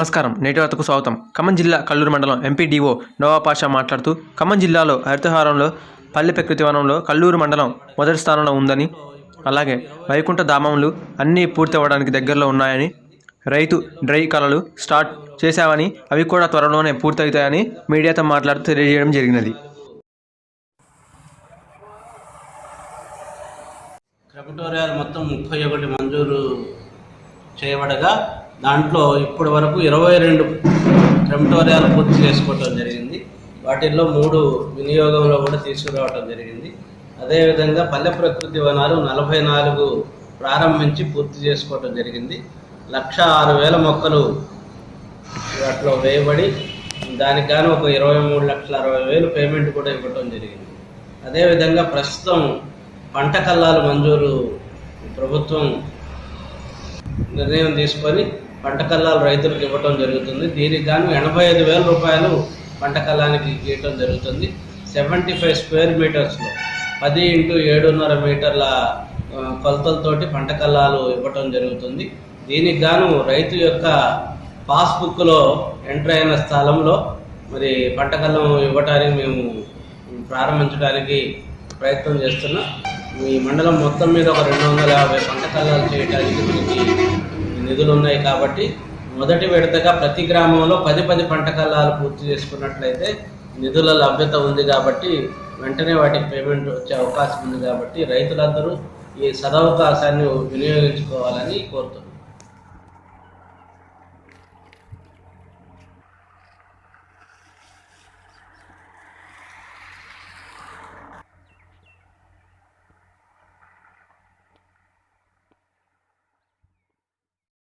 నమస్కారం. నేటి వార్తకు స్వాగతం. ఖమ్మం జిల్లా కల్లూరు మండలం ఎంపీడీఓ నవాపాషా మాట్లాడుతూ ఖమ్మం జిల్లాలో హరితహారంలో పల్లె ప్రకృతి వనంలో కల్లూరు మండలం మొదటి స్థానంలో ఉందని అలాగే వైకుంఠ ధామములు అన్నీ పూర్తి అవ్వడానికి దగ్గరలో ఉన్నాయని రైతు డ్రై కళలు స్టార్ట్ చేశామని అవి కూడా త్వరలోనే పూర్తవుతాయని మీడియాతో మాట్లాడుతూ తెలియజేయడం జరిగినది. క్రెమటోరియాలు మొత్తం ముప్పై ఒకటి మంజూరు చేయబడగా దాంట్లో ఇప్పటి వరకు ఇరవై రెండు క్రెమటోరియాలు పూర్తి చేసుకోవటం జరిగింది. వాటిల్లో మూడు వినియోగంలో కూడా తీసుకురావటం జరిగింది. అదేవిధంగా పల్లె ప్రకృతి వనాలు నలభై నాలుగు ప్రారంభించి పూర్తి చేసుకోవటం జరిగింది. లక్ష ఆరు వేల మొక్కలు వాటిలో వేయబడి దానికి గాను ఒక ఇరవై మూడు లక్షల అరవై వేలు పేమెంట్ కూడా ఇవ్వటం జరిగింది. అదేవిధంగా ప్రస్తుతం పంట కల్లాలు మంజూరు ప్రభుత్వం నిర్ణయం తీసుకొని పంట కల్లాలు రైతులకు ఇవ్వటం జరుగుతుంది. దీనికి గాను ఎనభై ఐదు వేల రూపాయలు పంట ఇవ్వటం గీయటం జరుగుతుంది. సెవెంటీ ఫైవ్ స్క్వేర్ మీటర్స్లో పది ఇంటూ ఏడున్నర మీటర్ల కొలతలతోటి పంట కల్లాలు ఇవ్వటం జరుగుతుంది. దీనికి గాను రైతు యొక్క పాస్బుక్లో ఎంటర్ అయిన స్థలంలో మరి పంటకల్లం ఇవ్వటానికి మేము ప్రారంభించడానికి ప్రయత్నం చేస్తున్నాం. ఈ మండలం మొత్తం మీద ఒక రెండు వందల యాభై పంటకల్లాలు చేయడానికి మనకి నిధులు ఉన్నాయి కాబట్టి మొదటి విడతగా ప్రతి గ్రామంలో పది పది పంట కల్లాలు పూర్తి చేసుకున్నట్లయితే నిధుల లభ్యత ఉంది కాబట్టి వెంటనే వాటికి పేమెంట్ వచ్చే అవకాశం ఉంది కాబట్టి రైతులందరూ ఈ సదవకాశాన్ని వినియోగించుకోవాలని కోరుతున్నాను